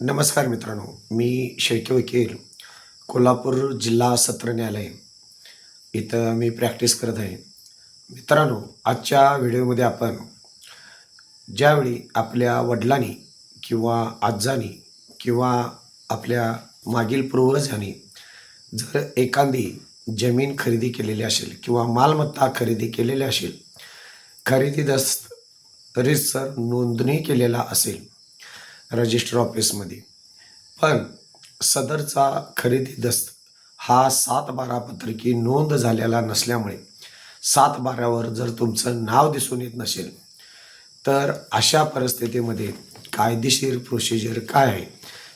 नमस्कार मित्रांनो मी शेळके वकील कोल्हापूर जिल्हा सत्र न्यायालय. इथं मी प्रॅक्टिस करत आहे. मित्रांनो आजच्या व्हिडिओमध्ये आपण ज्यावेळी आपल्या वडिलांनी किंवा आजांनी किंवा आपल्या मागील पूर्वजांनी जर एखादी जमीन खरेदी केलेली असेल किंवा मालमत्ता खरेदी केलेली असेल खरेदी दस्त रितसर नोंदणी केलेला असेल रजिस्टर ऑफिसमध्ये. पण सदरचा खरेदी दस्त हा सात बारा पत्रकी नोंद झालेला नसल्यामुळे सात बारावर जर तुमचं नाव दिसून येत नसेल तर अशा परिस्थितीमध्ये कायदेशीर प्रोसिजर काय आहे?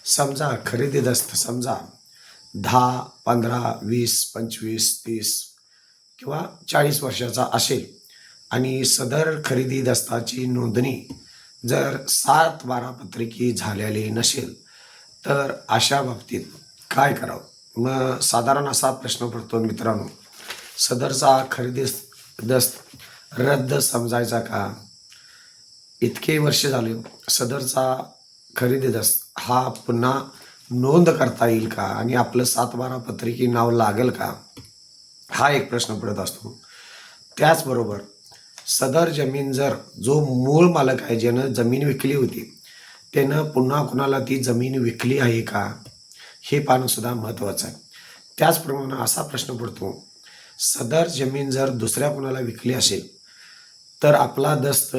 समजा खरेदी दस्त समजा दहा पंधरा वीस पंचवीस तीस किंवा चाळीस वर्षाचा असेल आणि सदर खरेदी दस्ताची नोंदणी जर सात बारा पत्रकी झालेली नसेल तर अशा बाबतीत काय करावं? मग साधारण असा प्रश्न पडतो मित्रांनो. सदरचा खरेदी दस्त रद्द समजायचा का? इतके वर्ष झाले सदरचा खरेदी दस्त हा पुन्हा नोंद करता येईल का? आणि आपलं सात बारा पत्रिकी नाव लागेल का? हा एक प्रश्न पडत असतो. त्याचबरोबर सदर जमीन जर जो मूळ मालक आहे ज्यानं जमीन विकली होती त्यानं पुन्हा कुणाला ती जमीन विकली आहे का? हे पाहणं सुद्धा महत्त्वाचं आहे. त्याचप्रमाणे असा प्रश्न पडतो सदर जमीन जर दुसऱ्या कुणाला विकली असेल तर आपला दस्त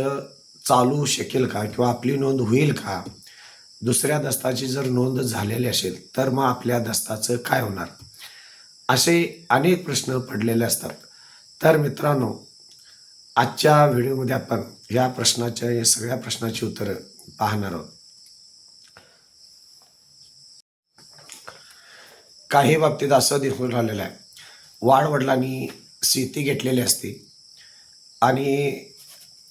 चालू शकेल का? किंवा आपली नोंद होईल का? दुसऱ्या दस्ताची जर नोंद झालेली असेल तर मग आपल्या दस्ताचं काय होणार? असे अनेक प्रश्न पडलेले असतात. तर मित्रांनो आजच्या व्हिडिओमध्ये आपण या प्रश्नाच्या या सगळ्या प्रश्नाची उत्तरं पाहणार आहोत. काही बाबतीत असं दिसून राहिलेलं आहे. वाडवडिलांनी शेती घेतलेली असते आणि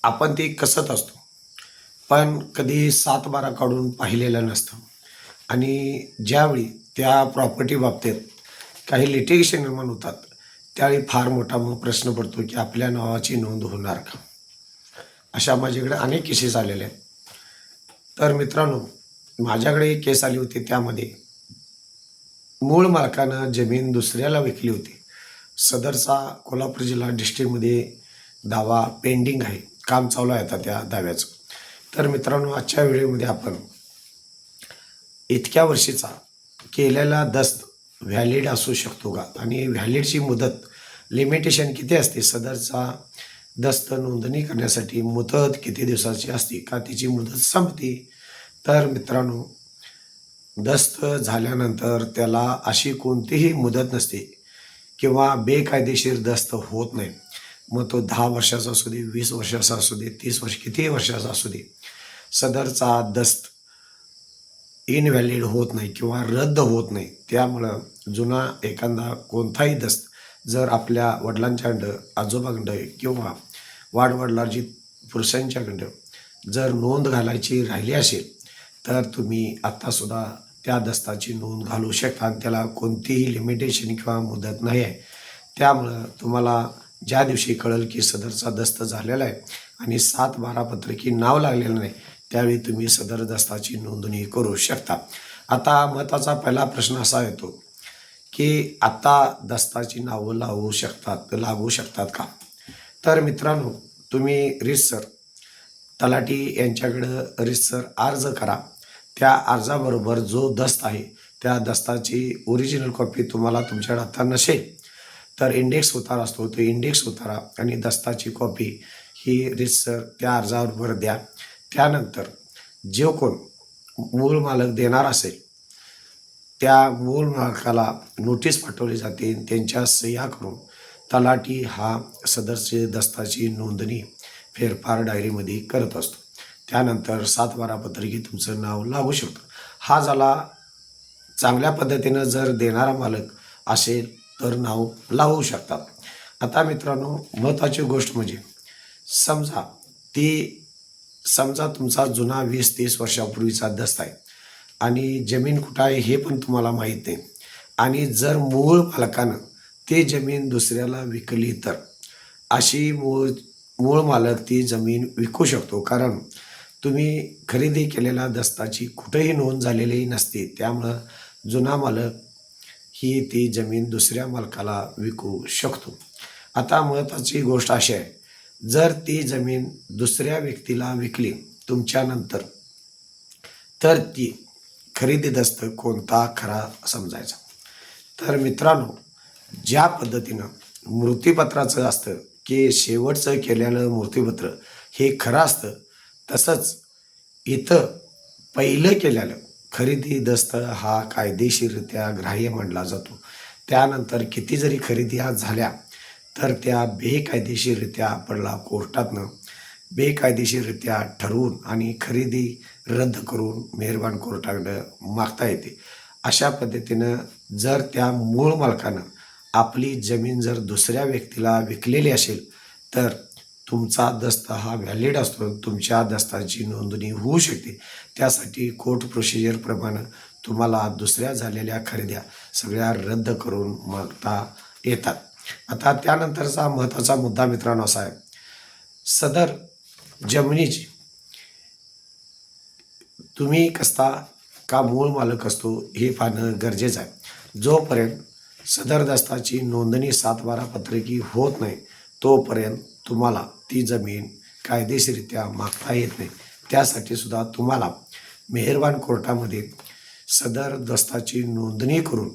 आपण ती कसत असतो. पण कधी सात बारा काढून पाहिलेलं नसतं. आणि ज्यावेळी त्या प्रॉपर्टी बाबतीत काही लिटिगेशन निर्माण होतात त्यावेळी फार मोठा मग प्रश्न पडतो की आपल्या नावाची नोंद होणार का? अशा माझ्याकडे अनेक केसेस आलेले आहेत. तर मित्रांनो माझ्याकडे एक केस आली होती त्यामध्ये. मूळ मालकानं जमीन दुसऱ्याला विकली होती. सदरचा कोल्हापूर जिल्हा डिस्ट्रिक्टमध्ये दावा पेंडिंग आहे. काम चालू आहे आता त्या दाव्याचं. तर मित्रांनो आजच्या वेळेमध्ये आपण इतक्या वर्षीचा केलेला दस्त व्हॅलिड असू शकतो का? आणि व्हॅलिडची मुदत लिमिटेशन किती असते? सदरचा दस्त नोंदणी करण्यासाठी मुदत किती दिवसाची असते? का तिची मुदत संपते? तर मित्रांनो दस्त झाल्यानंतर त्याला अशी कोणतीही मुदत नसते किंवा बेकायदेशीर दस्त होत नाही. मग तो दहा वर्षाचा असू दे वीस वर्षाचा असू दे तीस वर्ष कितीही वर्षाचा असू दे सदरचा दस्त इनव्हॅलिड होत नाही किंवा रद्द होत नाही. त्यामुळं जुना एखादा कोणताही दस्त जर आपल्या वडिलांच्याकडं आजोबाकडं किंवा वाडवडिलांची पुरुषांच्याकडं जर नोंद घालायची राहिली असेल तर तुम्ही आत्तासुद्धा त्या दस्ताची नोंद घालू शकता आणि त्याला कोणतीही लिमिटेशन किंवा मुदत नाही आहे. त्यामुळं तुम्हाला ज्या दिवशी कळेल की सदरचा दस्त झालेला आहे आणि सात बारा पत्रकी नाव लागलेलं नाही त्यावेळी तुम्ही सदर दस्ताची नोंदणी करू शकता. आता महत्त्वाचा पहिला प्रश्न असा येतो की आता दस्ताची नावं लावू शकतात लागू शकतात का? तर मित्रांनो तुम्ही रिसर तलाठी यांच्याकडं रिसर अर्ज करा. त्या अर्जाबरोबर जो दस्त आहे त्या दस्ताची ओरिजिनल कॉपी तुम्हाला तुमच्याकडे आता नसेल. तर इंडेक्स उतारा असतो तो इंडेक्स उतारा आणि दस्ताची कॉपी ही रिसर त्या अर्जाबरोबर द्या. त्यानंतर जो कोण मूळ मालक देणार असेल त्या मूळ मालकाला नोटीस पाठवली जाते त्यांच्या सह्या करून तलाठी हा सदस्य दस्ताची नोंदणी फेरफार डायरीमध्ये करत असतो. त्यानंतर सात बारा पत्रकी तुमचं नाव लागू शकतं. हा झाला चांगल्या पद्धतीनं जर देणारा मालक असेल तर नाव लावू शकतात. आता मित्रांनो महत्त्वाची गोष्ट म्हणजे समजा ती समजा तुमचा जुना वीस तीस वर्षापूर्वीचा दस्त आहे. आणि जमीन कुठं आहे हे पण तुम्हाला माहीत नाही आणि जर मूळ मालकानं ते जमीन दुसऱ्याला विकली तर अशी मूळ मूळ मालक ती जमीन विकू शकतो. कारण तुम्ही खरेदी केलेल्या दस्ताची कुठेही नोंद झालेली नसते. त्यामुळं जुना मालक ही ती जमीन दुसऱ्या मालकाला विकू शकतो. आता महत्त्वाची गोष्ट अशी आहे जर ती जमीन दुसऱ्या व्यक्तीला विकली तुमच्यानंतर तर ती खरेदी दस्त कोणता खरा समजायचा. तर मित्रांनो ज्या पद्धतीनं मृत्यूपत्राचं असतं की शेवटचं केलेलं मृत्यूपत्र हे खरं असतं तसंच इथं पहिलं केलेलं खरेदी दस्त हा कायदेशीररित्या ग्राह्य मानला जातो. त्यानंतर किती जरी खरेदी आज झाल्या तर त्या बेकायदेशीररित्या आपल्याला कोर्टातनं. बेकायदेशीररित्या ठरवून आणि खरेदी रद्द करून मेहरबान कोर्टाकडं मागता येते. अशा पद्धतीनं जर त्या मूळ मालकानं आपली जमीन जर दुसऱ्या व्यक्तीला विकलेली असेल तर तुमचा दस्त हा व्हॅलिड असतो. तुमच्या दस्ताची नोंदणी होऊ शकते. त्यासाठी कोर्ट प्रोसिजरप्रमाणे तुम्हाला दुसऱ्या झालेल्या खरेद्या सगळ्या रद्द करून मागता येतात. आता त्यानंतरचा महत्त्वाचा मुद्दा मित्रांनो असा आहे. सदर जमिनीची तुम्ही कसता का मूळ मालक असतो हे पाहणं गरजेचं आहे. जोपर्यंत सदर दस्ताची नोंदणी सातबारा पत्रकी होत नाही तोपर्यंत तुम्हाला ती जमीन कायदेशीरित्या मागता येत नाही. त्यासाठी सुद्धा तुम्हाला मेहरबान कोर्टामध्ये सदर दस्ताची नोंदणी करून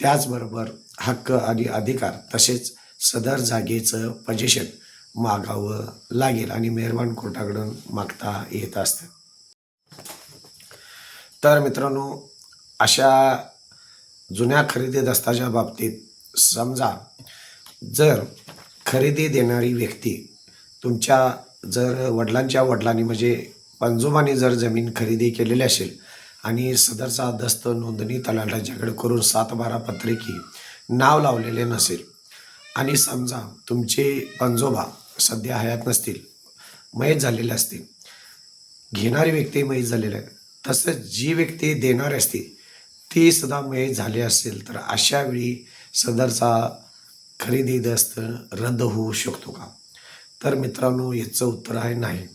त्याचबरोबर हक्क आणि अधिकार तसेच सदर जागेचं पजेशन मागावं लागेल आणि मेहरबान कोर्टाकडून मागता येत असतं. तर मित्रांनो अशा जुन्या खरेदी दस्ताच्या बाबतीत समजा जर खरेदी देणारी व्यक्ती तुमच्या जर वडिलांच्या वडिलांनी म्हणजे पंजोबाने जर जमीन खरेदी केलेली असेल आणि सदरचा दस्त नोंदणी तलाठ्याच्याकडे करून सात बारा पत्रिकी नाव लावलेले नसेल आणि समजा तुमचे पंजोबा सध्या हयात नसतील मयत झालेले असतील घेणारी व्यक्ती मयत झालेले आहे तसंच जी व्यक्ती देणारी असते ती सुद्धा मय झाली असेल तर अशा वेळी सदरचा खरेदी दस्त रद्द होऊ शकतो का? तर मित्रांनो याचं उत्तर आहे नाही.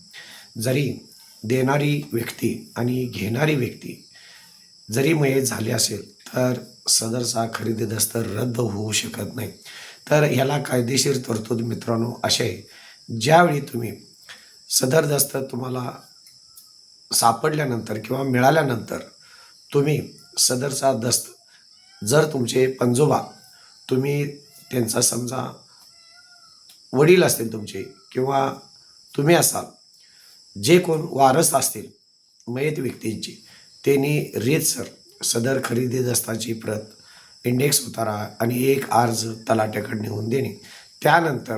जरी देणारी व्यक्ती आणि घेणारी व्यक्ती जरी मयत झाली असेल तर सदरचा खरेदी दस्त रद्द होऊ शकत नाही. तर ह्याला कायदेशीर तरतूद मित्रांनो असे आहे. ज्यावेळी तुम्ही सदर दस्त तुम्हाला सापडल्यानंतर किंवा मिळाल्यानंतर तुम्ही सदरचा दस्त जर तुमचे पंजोबा तुम्ही त्यांचा समजा वडील असतील तुमचे किंवा तुम्ही असाल जे कोण वारस असतील मयत व्यक्तींची त्यांनी रेतसर सदर खरेदी दस्ताची प्रत इंडेक्स उतारा आणि एक अर्ज तलाट्याकडे नेऊन देणे. त्यानंतर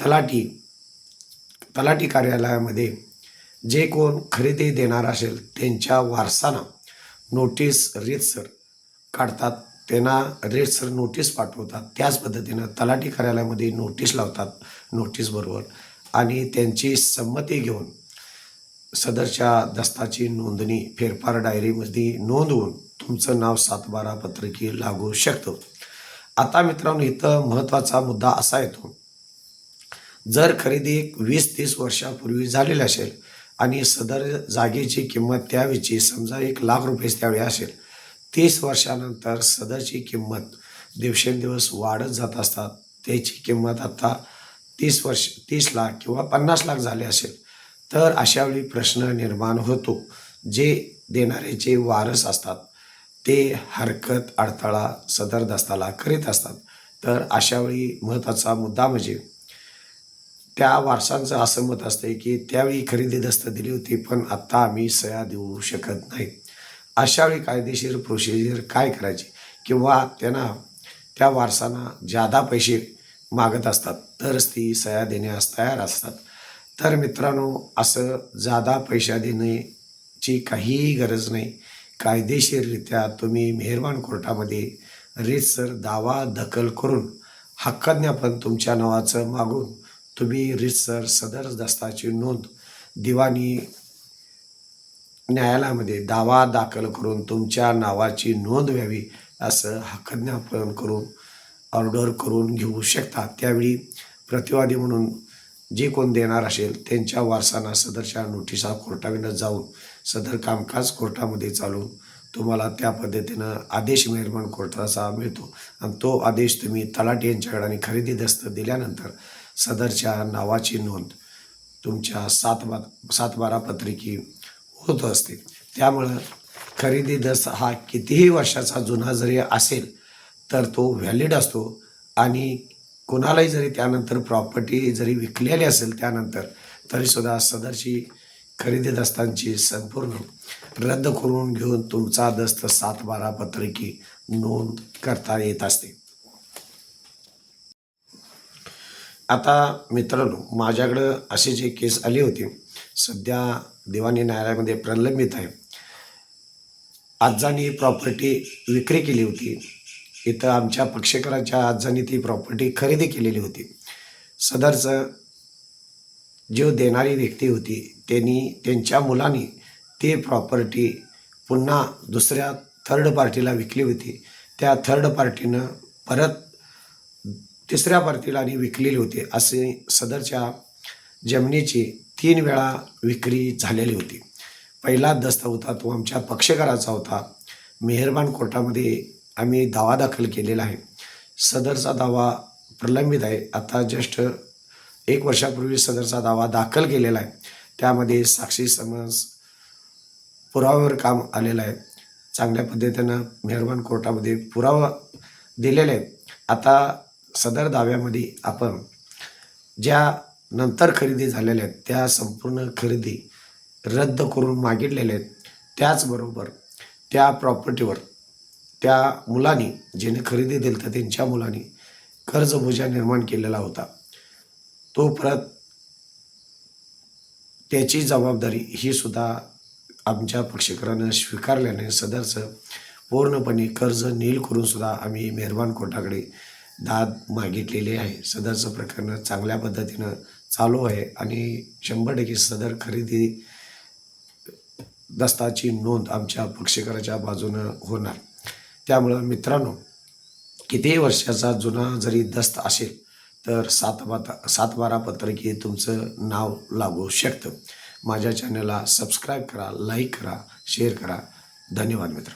तलाठी तलाठी कार्यालयामध्ये जे कोण खरेदी देणार असेल त्यांच्या वारसांना नोटीस रीतसर काढतात. त्यांना रेटसर नोटीस पाठवतात. त्याच पद्धतीनं तलाठी कार्यालयामध्ये नोटीस लावतात नोटीसबरोबर आणि त्यांची संमती घेऊन सदरच्या दस्ताची नोंदणी फेरफार डायरीमध्ये नोंदवून तुमचं नाव सातबारा पत्रकी लागू शकतं. आता मित्रांनो इथं महत्त्वाचा मुद्दा असा येतो. जर खरेदी एक वीस तीस वर्षापूर्वी झालेली असेल आणि सदर जागेची किंमत त्यावेळीची समजा एक लाख रुपये त्यावेळी असेल. तीस वर्षानंतर सदरची किंमत दिवसेंदिवस वाढत जात असतात. त्याची किंमत आता तीस वर्ष तीस लाख किंवा पन्नास लाख झाले असेल. तर अशावेळी प्रश्न निर्माण होतो. जे देणारे जे वारस असतात ते हरकत अडथळा सदर दस्ताला करीत असतात. तर अशावेळी महत्त्वाचा मुद्दा म्हणजे त्या वारसांचं असं मत असतं की त्यावेळी खरेदी दस्त दिली होती पण आत्ता आम्ही सह्या देऊ शकत नाही. अशावेळी कायदेशीर प्रोसिजर काय करायची? किंवा त्यांना त्या वारसांना जादा पैसे मागत असतात तरच ती सह्या देण्यास तयार असतात. तर मित्रांनो असं जादा पैसा देण्याची काहीही गरज नाही. कायदेशीररित्या तुम्ही मेहरबान कोर्टामध्ये रीतसर दावा दखल करून हक्कज्ञापन तुमच्या नावाचं मागून तुम्ही रितसर सदर दस्ताची नोंद दिवाणी न्यायालयामध्ये दावा दाखल करून तुमच्या नावाची नोंद व्हावी असं हक्कज्ञापन करून ऑर्डर करून घेऊ शकता. त्यावेळी प्रतिवादी म्हणून जे कोण देणार असेल त्यांच्या वारसांना सदरच्या नोटिसा कोर्टाविनं जाऊन सदर कामकाज कोर्टामध्ये चालून तुम्हाला त्या पद्धतीनं आदेश निर्माण कोर्टाचा मिळतो. आणि तो आदेश तुम्ही तलाठी यांच्याकडे आणि खरेदी दस्त दिल्यानंतर सदरच्या नावाची नोंद तुमच्या सात बा सात बारा पत्रिकी होत असते त्यामुळं खरेदी दस्त हा कितीही वर्षाचा जुना जरी असेल तर तो व्हॅलिड असतो. आणि कोणालाही जरी त्यानंतर प्रॉपर्टी जरी विकलेली असेल त्यानंतर तरीसुद्धा सदरची खरेदी दस्तांची संपूर्ण रद्द करून घेऊन तुमचा दस्त सात बारा पत्रिकी नोंद करता येत असते. आता मित्रांनो माझ्याकडं असे जे केस आली होती सध्या दिवाणी न्यायालयामध्ये प्रलंबित आहे. आजांनी प्रॉपर्टी विक्री केली होती. इथं आमच्या पक्षकाराच्या आजांनी ती प्रॉपर्टी खरेदी केलेली होती. सदरचं जो देणारी व्यक्ती होती त्यांनी त्यांच्या मुलांनी ते प्रॉपर्टी पुन्हा दुसऱ्या थर्ड पार्टीला विकली होती. त्या थर्ड पार्टीनं परत तिसऱ्या पार्टीला आणि विकलेली होती. असे सदरच्या जमिनीची तीन वेळा विक्री झालेली होती. पहिला दस्त होता तो आमच्या पक्षकाराचा होता. मेहरबान कोर्टामध्ये आम्ही दावा दाखल केलेला आहे. सदरचा दावा प्रलंबित आहे. आता जस्ट एक वर्षापूर्वी सदरचा दावा दाखल केलेला आहे. त्यामध्ये साक्षी समज पुराव्यावर काम आलेलं आहे. चांगल्या पद्धतीनं मेहरबान कोर्टामध्ये पुरावा दिलेला आहे. आता सदर दाव्यामध्ये आपण ज्या नंतर खरेदी झालेल्या आहेत त्या संपूर्ण खरेदी रद्द करून मागितलेल्या आहेत त्याचबरोबर त्या प्रॉपर्टीवर त्या मुलांनी ज्याने खरेदी दिली तर त्यांच्या मुलांनी कर्जभुजा निर्माण केलेला होता. तो परत त्याची जबाबदारी ही सुद्धा आमच्या पक्षकारानं स्वीकारल्याने सदरचं पूर्णपणे कर्ज नील करून सुद्धा आम्ही मेहरबान कोर्टाकडे दाद मागितलेली आहे. सदरचं प्रकरण चांगल्या पद्धतीनं चालू आहे आणि शंभर टक्के सदर खरेदी दस्ताची नोंद आमच्या पक्षकाराच्या बाजूनं होणार. त्यामुळं मित्रांनो कितीही वर्षाचा जुना जरी दस्त असेल तर सातबाता सातबारा पत्रकी तुमचं नाव लागू शकतं. माझ्या चॅनलला सबस्क्राईब करा लाईक करा शेअर करा. धन्यवाद मित्र.